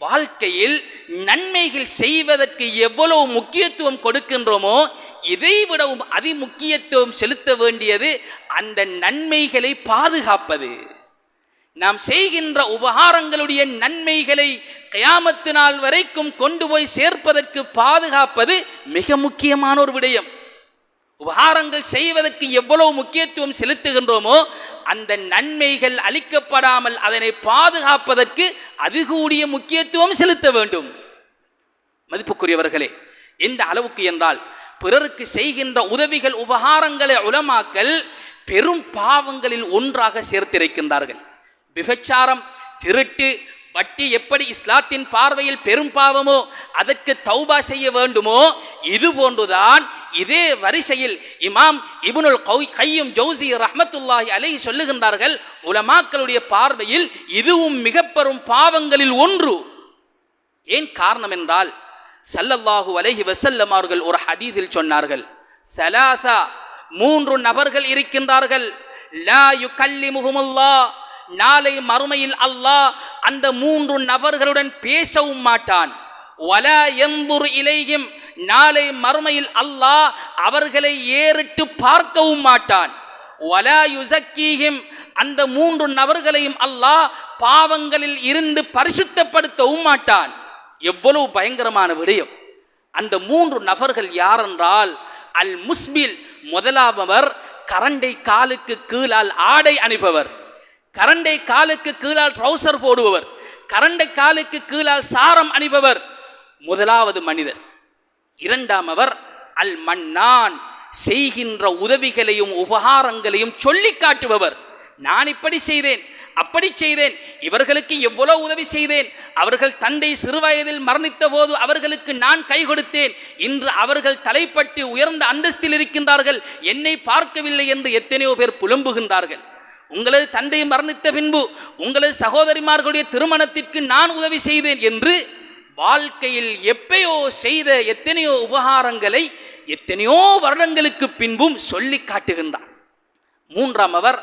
வாழ்க்கையில் நன்மைகள் செய்வதற்கு எவ்வளவு முக்கியத்துவம் கொடுக்கின்றோமோ இதை விடவும் அதி முக்கியத்துவம் செலுத்த வேண்டியது அந்த நன்மைகளை பாதுகாப்பது. நாம் செய்கின்ற உபகாரங்களுடைய நன்மைகளை கயாமத்து நாள் வரைக்கும் கொண்டு போய் சேர்ப்பதற்கு பாதுகாப்பது மிக முக்கியமான ஒரு விடயம். உபகாரங்கள் செய்வதற்கு எவ்வளவு முக்கியத்துவம் செலுத்துகின்றோமோ அந்த நன்மைகள் அளிக்கப்படாமல் அதனை பாதுகாப்பதற்கு அது கூடிய முக்கியத்துவம் செலுத்த வேண்டும். மதிப்புக்குரியவர்களே எந்த அளவுக்கு என்றால் பிறருக்கு செய்கின்ற உதவிகள் உபகாரங்களை உலமாக்கல் பெரும் பாவங்களில் ஒன்றாக சேர்த்திருக்கின்றார்கள். விபச்சாரம் திருட்டு வட்டி எப்படி இஸ்லாத்தின் பார்வையில் பெரும் பாவமோ அதற்கு தௌபா செய்ய வேண்டுமோ இது போன்றுதான் இதே வரிசையில் இமாம் இபுனுல் கையும் ஜௌசி ரஹமத்துல்லாஹி அலை சொல்லுகின்றார்கள் உலமாக்களுடைய பார்வையில் இதுவும் மிக பெரும் பாவங்களில் ஒன்று. ஏன் காரணம் என்றால் சல்லல்லாஹு அலைஹி வசல்லம் அவர்கள் ஒரு ஹதீதில் சொன்னார்கள் சலாசா மூன்று நபர்கள் இருக்கின்றார்கள் லா யுகல்லிமுஹுமுல்லாஹ் நாளை மறுமையில் அல்லாஹ் அந்த மூன்று நபர்களுடன் பேசவும் மாட்டான் வல எந்துர் இலையும் நாளை மறுமையில் அல்லாஹ் அவர்களை ஏறிட்டு பார்க்கவும் மாட்டான். வல யுசக்கீஹிம் அந்த மூன்று நபர்களையும் அல்லாஹ் பாவங்களில் இருந்து பரிசுத்தப்படுத்தவும் மாட்டான். எவ்வளவு பயங்கரமான விடயம். அந்த மூன்று நபர்கள் யாரென்றால் அல் முஸ்பில் முதலாமவர் கரண்டை காலுக்கு கீழால் ஆடை அணிபவர். கரண்டை காலுக்கு கீழால் ட்ரௌசர் போடுபவர். கரண்டை காலுக்கு கீழால் சாரம் அணிபவர். முதலாவது மனிதர். இரண்டாம் அவர் அல் மன்னான் செய்கின்ற உதவிகளையும் உபகாரங்களையும் சொல்லி காட்டுபவர். நான் இப்படி செய்தேன் அப்படி செய்தேன் இவர்களுக்கு எவ்வளவு உதவி செய்தேன் அவர்கள் தந்தை சிறுவயதில் மரணித்த போது அவர்களுக்கு நான் கை கொடுத்தேன் இன்று அவர்கள் தலைப்பட்டு உயர்ந்த அந்தஸ்தில் இருக்கின்றார்கள் என்னை பார்க்கவில்லை என்று எத்தனையோ பேர் புலம்புகின்றார்கள். உங்களது தந்தை மரணித்த பின்பு உங்களது சகோதரிமார்களுடைய திருமணத்திற்கு நான் உதவி செய்தேன் என்று வாழ்க்கையில் எப்பயோ செய்த எத்தனையோ உபகாரங்களை எத்தனையோ வருடங்களுக்கு பின்பும் சொல்லி காட்டுகின்றார். மூன்றாம் அவர்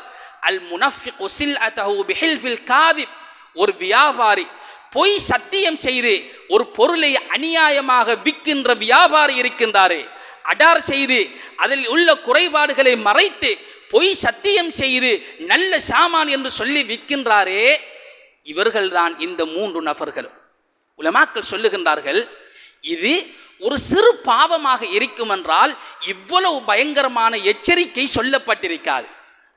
அல் முனஃபில் காதிப். ஒரு வியாபாரி பொய் சத்தியம் செய்து ஒரு பொருளை அநியாயமாக விற்கின்ற வியாபாரி இருக்கின்றாரே அடார் செய்து அதில் உள்ள குறைபாடுகளை மறைத்து பொய் சத்தியம் செய்து நல்ல சாமான் என்று சொல்லி விற்கின்றாரே இவர்கள்தான் இந்த மூன்று நபர்களும். உலமாக்கள் சொல்லுகின்றார்கள் இது ஒரு சிறு பாவமாக இருக்கும் என்றால் இவ்வளவு பயங்கரமான எச்சரிக்கை சொல்லப்பட்டிருக்காது.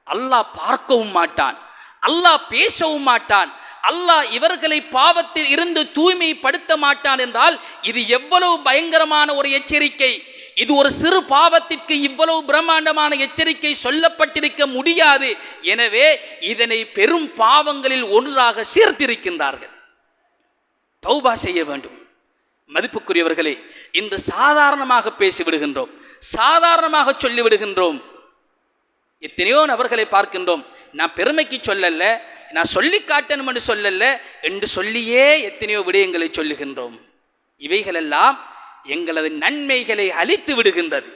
அல்லாஹ் பார்க்கவும் மாட்டான் அல்லாஹ் பேசவும் மாட்டான் அல்லாஹ் இவர்களை பாவத்தில் இருந்து தூய்மைப்படுத்த மாட்டான் என்றால் இது எவ்வளவு பயங்கரமான ஒரு எச்சரிக்கை. இது ஒரு சிறு பாவத்திற்கு இவ்வளவு பிரம்மாண்டமான எச்சரிக்கை சொல்லப்பட்டிருக்க முடியாது. எனவே இதனை பெரும் பாவங்களில் ஒன்றாக சேர்த்திருக்கின்றார்கள். தௌபா செய்ய வேண்டும். மதிப்புக்குரியவர்களே இன்று சாதாரணமாக பேசிவிடுகின்றோம். சாதாரணமாக சொல்லிவிடுகின்றோம். எத்தனையோ நபர்களை பார்க்கின்றோம். நான் பெருமைக்கு சொல்லல நான் சொல்லி காட்டணும் என்று சொல்லல என்று சொல்லியே எத்தனையோ விடயங்களை சொல்லுகின்றோம். இவைகளெல்லாம் எங்களது நன்மைகளை அழித்து விடுகின்றது.